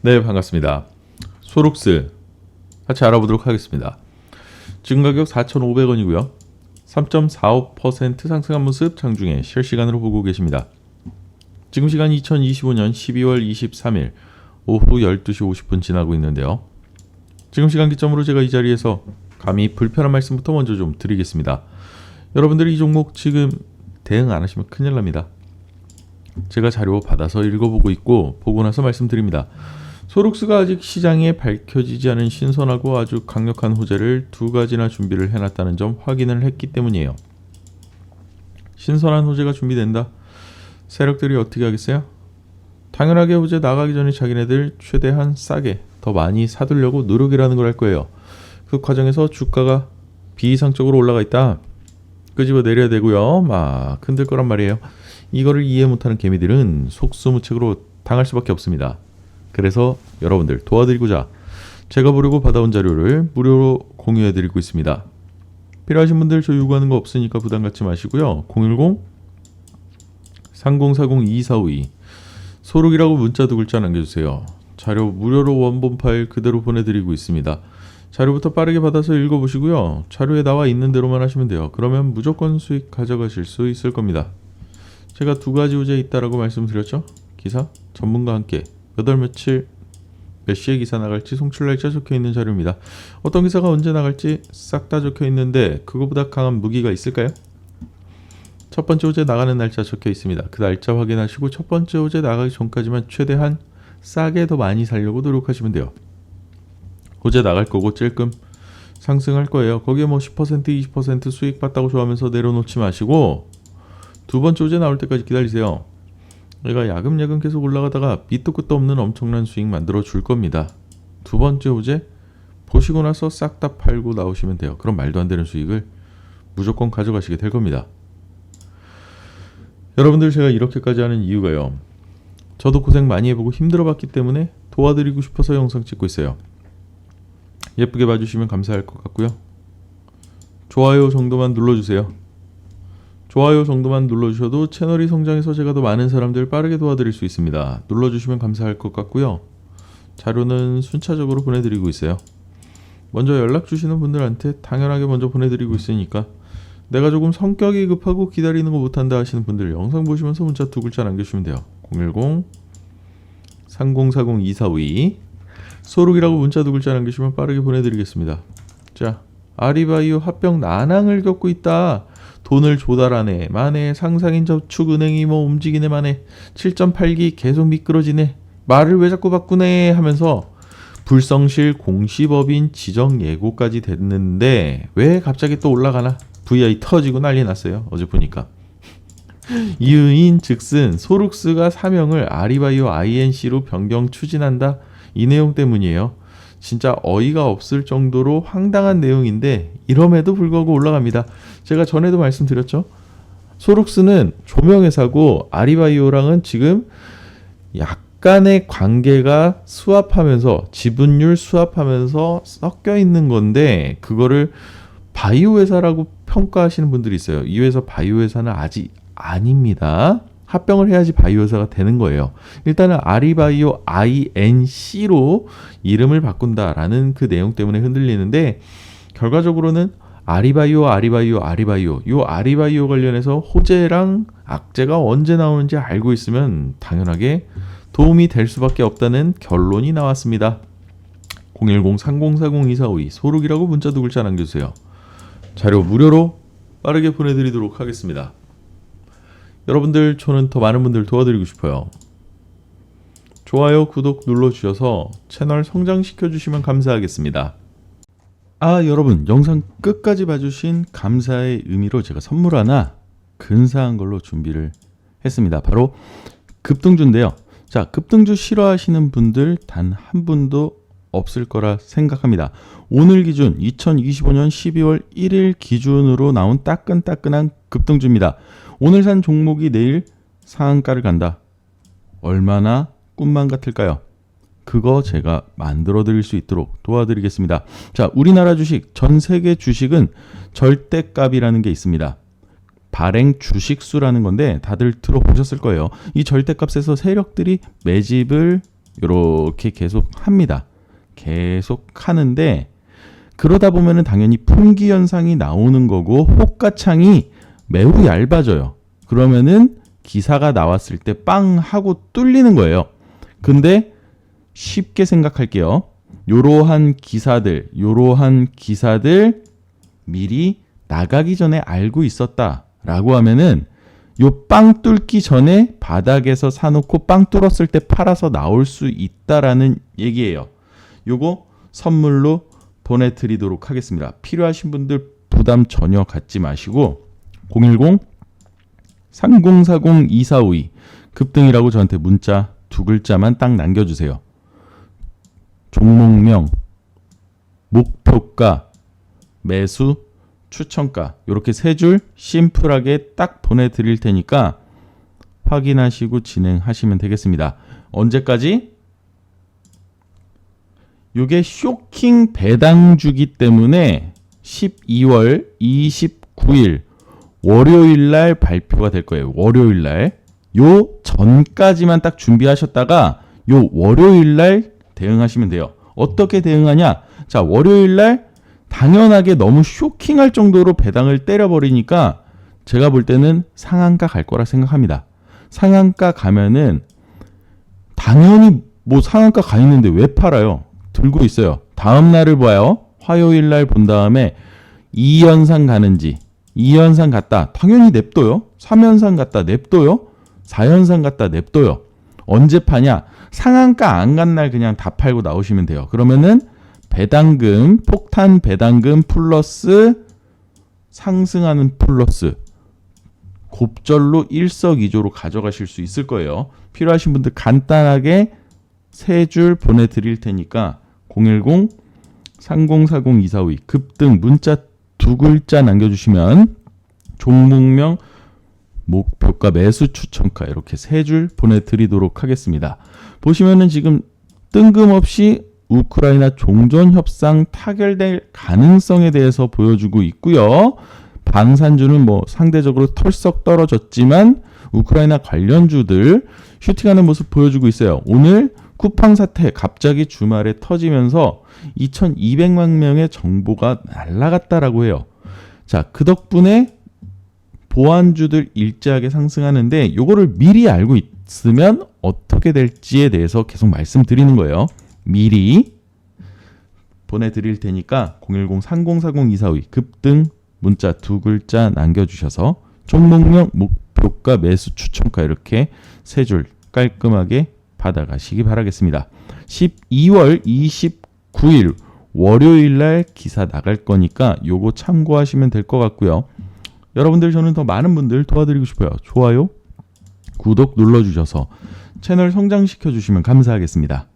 네, 반갑습니다. 소록스 같이 알아보도록 하겠습니다. 지금 가격 4,500원이고요. 3.45% 상승한 모습 장중에 실시간으로 보고 계십니다. 지금 시간 2025년 12월 23일 오후 12시 50분 지나고 있는데요. 지금 시간 기점으로 제가 이 자리에서 감히 불편한 말씀부터 먼저 좀 드리겠습니다. 여러분들이 이 종목 지금 대응 안 하시면 큰일 납니다. 제가 자료 받아서 읽어보고 있고 보고 나서 말씀드립니다. 소록스가 아직 시장에 밝혀지지 않은 신선하고 아주 강력한 호재를 두 가지나 준비를 해놨다는 점 확인을 했기 때문이에요. 신선한 호재가 준비된다. 세력들이 어떻게 하겠어요? 당연하게 호재 나가기 전에 자기네들 최대한 싸게 더 많이 사두려고 노력이라는 걸 할 거예요. 그 과정에서 주가가 비이상적으로 올라가 있다. 끄집어 내려야 되고요. 막 흔들 거란 말이에요. 이거를 이해 못하는 개미들은 속수무책으로 당할 수밖에 없습니다. 그래서 여러분들 도와드리고자 제가 보려고 받아온 자료를 무료로 공유해드리고 있습니다. 필요하신 분들 저 요구하는 거 없으니까 부담 갖지 마시고요. 010 3040 2452 소록이라고 문자 두 글자 남겨주세요. 자료 무료로 원본 파일 그대로 보내드리고 있습니다. 자료부터 빠르게 받아서 읽어보시고요. 자료에 나와 있는 대로만 하시면 돼요. 그러면 무조건 수익 가져가실 수 있을 겁니다. 제가 두 가지 호재 있다라고 말씀드렸죠? 기사 전문가 함께 몇월 며칠 몇 시에 기사 나갈지 송출 날짜 적혀 있는 자료입니다. 어떤 기사가 언제 나갈지 싹 다 적혀 있는데 그거보다 강한 무기가 있을까요? 첫 번째 호재 나가는 날짜 적혀 있습니다. 그 날짜 확인하시고 첫 번째 호재 나가기 전까지만 최대한 싸게 더 많이 살려고 노력하시면 돼요. 호재 나갈 거고 찔끔 상승할 거예요. 거기에 뭐 10% 20% 수익 봤다고 좋아하면서 내려놓지 마시고 두 번째 호재 나올 때까지 기다리세요. 얘가 야금야금 계속 올라가다가 밑도 끝도 없는 엄청난 수익 만들어 줄 겁니다. 두 번째 호재 보시고 나서 싹 다 팔고 나오시면 돼요. 그럼 말도 안 되는 수익을 무조건 가져가시게 될 겁니다. 여러분들 제가 이렇게까지 하는 이유가요. 저도 고생 많이 해보고 힘들어봤기 때문에 도와드리고 싶어서 영상 찍고 있어요. 예쁘게 봐주시면 감사할 것 같고요. 좋아요 정도만 눌러주세요. 좋아요 정도만 눌러주셔도 채널이 성장해서 제가 더 많은 사람들 빠르게 도와드릴 수 있습니다. 눌러주시면 감사할 것 같고요. 자료는 순차적으로 보내드리고 있어요. 먼저 연락 주시는 분들한테 당연하게 먼저 보내드리고 있으니까 내가 조금 성격이 급하고 기다리는 거 못한다 하시는 분들 영상 보시면서 문자 두 글자 남겨주시면 돼요. 010 3040 2452 소록이라고 문자 두 글자 남기시면 빠르게 보내드리겠습니다. 자, 아리바이오 합병 난항을 겪고 있다. 돈을 조달하네. 만에 상상인 저축은행이 뭐 움직이네 만에 7.8기 계속 미끄러지네. 말을 왜 자꾸 바꾸네 하면서 불성실 공시법인 지정 예고까지 됐는데 왜 갑자기 또 올라가나? VI 터지고 난리 났어요. 어제 보니까. 이유인 즉슨 소룩스가 사명을 아리바이오 INC로 변경 추진한다. 이 내용 때문이에요. 진짜 어이가 없을 정도로 황당한 내용인데 이럼에도 불구하고 올라갑니다. 제가 전에도 말씀드렸죠. 소록스는 조명회사고 아리바이오랑은 지금 약간의 관계가 수합하면서 지분율 수합하면서 섞여 있는 건데 그거를 바이오 회사라고 평가하시는 분들이 있어요. 이 회사 바이오 회사는 아직 아닙니다. 합병을 해야지 바이오 회사가 되는 거예요. 일단은 아리바이오 INC로 이름을 바꾼다라는 그 내용 때문에 흔들리는데 결과적으로는 아리바이오 아리바이오 아리바이오 요 아리바이오 관련해서 호재랑 악재가 언제 나오는지 알고 있으면 당연하게 도움이 될 수밖에 없다는 결론이 나왔습니다. 010-3040-2452 소록이라고 문자 두 글자 남겨주세요. 자료 무료로 빠르게 보내드리도록 하겠습니다. 여러분들 저는 더 많은 분들 도와드리고 싶어요. 좋아요, 구독 눌러주셔서 채널 성장시켜 주시면 감사하겠습니다. 아 여러분 영상 끝까지 봐주신 감사의 의미로 제가 선물 하나 근사한 걸로 준비를 했습니다. 바로 급등주인데요. 자 급등주 싫어하시는 분들 단 한 분도 없을 거라 생각합니다. 오늘 기준 2025년 12월 1일 기준으로 나온 따끈따끈한 급등주입니다. 오늘 산 종목이 내일 상한가를 간다. 얼마나 꿈만 같을까요? 그거 제가 만들어 드릴 수 있도록 도와드리겠습니다. 자, 우리나라 주식, 전 세계 주식은 절대값이라는 게 있습니다. 발행 주식수라는 건데 다들 들어보셨을 거예요. 이 절대값에서 세력들이 매집을 이렇게 계속 합니다. 계속 하는데 그러다 보면은 당연히 풍기 현상이 나오는 거고 호가창이 매우 얇아져요. 그러면은 기사가 나왔을 때 빵 하고 뚫리는 거예요. 근데 쉽게 생각할게요. 요러한 기사들, 요러한 기사들 미리 나가기 전에 알고 있었다라고 하면은 요 빵 뚫기 전에 바닥에서 사놓고 빵 뚫었을 때 팔아서 나올 수 있다라는 얘기예요. 요거 선물로 보내드리도록 하겠습니다. 필요하신 분들 부담 전혀 갖지 마시고 010 3040 2452 급등이라고 저한테 문자 두 글자만 딱 남겨주세요. 종목명, 목표가, 매수, 추천가 이렇게 세 줄 심플하게 딱 보내드릴 테니까 확인하시고 진행하시면 되겠습니다. 언제까지? 이게 쇼킹 배당주기 때문에 12월 29일 월요일 날 발표가 될 거예요. 월요일 날. 요 전까지만 딱 준비하셨다가 요 월요일 날 대응하시면 돼요. 어떻게 대응하냐? 자, 월요일 날 당연하게 너무 쇼킹할 정도로 배당을 때려버리니까 제가 볼 때는 상한가 갈 거라 생각합니다. 상한가 가면은 당연히 뭐 상한가 가 있는데 왜 팔아요? 들고 있어요. 다음 날을 봐요. 화요일 날 본 다음에 2연상 가는지 2연상 갔다. 당연히 냅둬요. 3연상 갔다 냅둬요. 4연상 갔다 냅둬요. 언제 파냐? 상한가 안 간 날 그냥 다 팔고 나오시면 돼요. 그러면은 배당금, 폭탄 배당금 플러스 상승하는 플러스 곱절로 일석이조로 가져가실 수 있을 거예요. 필요하신 분들 간단하게 세 줄 보내드릴 테니까 010 3040 2452 급등 문자 두 글자 남겨주시면 종목명 목표가 매수 추천가 이렇게 세 줄 보내드리도록 하겠습니다. 보시면은 지금 뜬금없이 우크라이나 종전 협상 타결될 가능성에 대해서 보여주고 있고요. 방산주는 뭐 상대적으로 털썩 떨어졌지만 우크라이나 관련주들 슈팅하는 모습 보여주고 있어요. 오늘 쿠팡 사태 갑자기 주말에 터지면서 2,200만 명의 정보가 날라갔다라고 해요. 자, 그 덕분에 보안주들 일제하게 상승하는데 요거를 미리 알고 있으면 어떻게 될지에 대해서 계속 말씀드리는 거예요. 미리 보내드릴 테니까 010-3040-242 급등 문자 두 글자 남겨주셔서 종목명 목표가 매수 추천가 이렇게 세 줄 깔끔하게 받아가시기 바라겠습니다. 12월 29일 월요일 날 기사 나갈 거니까 요거 참고하시면 될 것 같고요. 여러분들 저는 더 많은 분들 도와드리고 싶어요. 좋아요, 구독 눌러주셔서 채널 성장시켜 주시면 감사하겠습니다.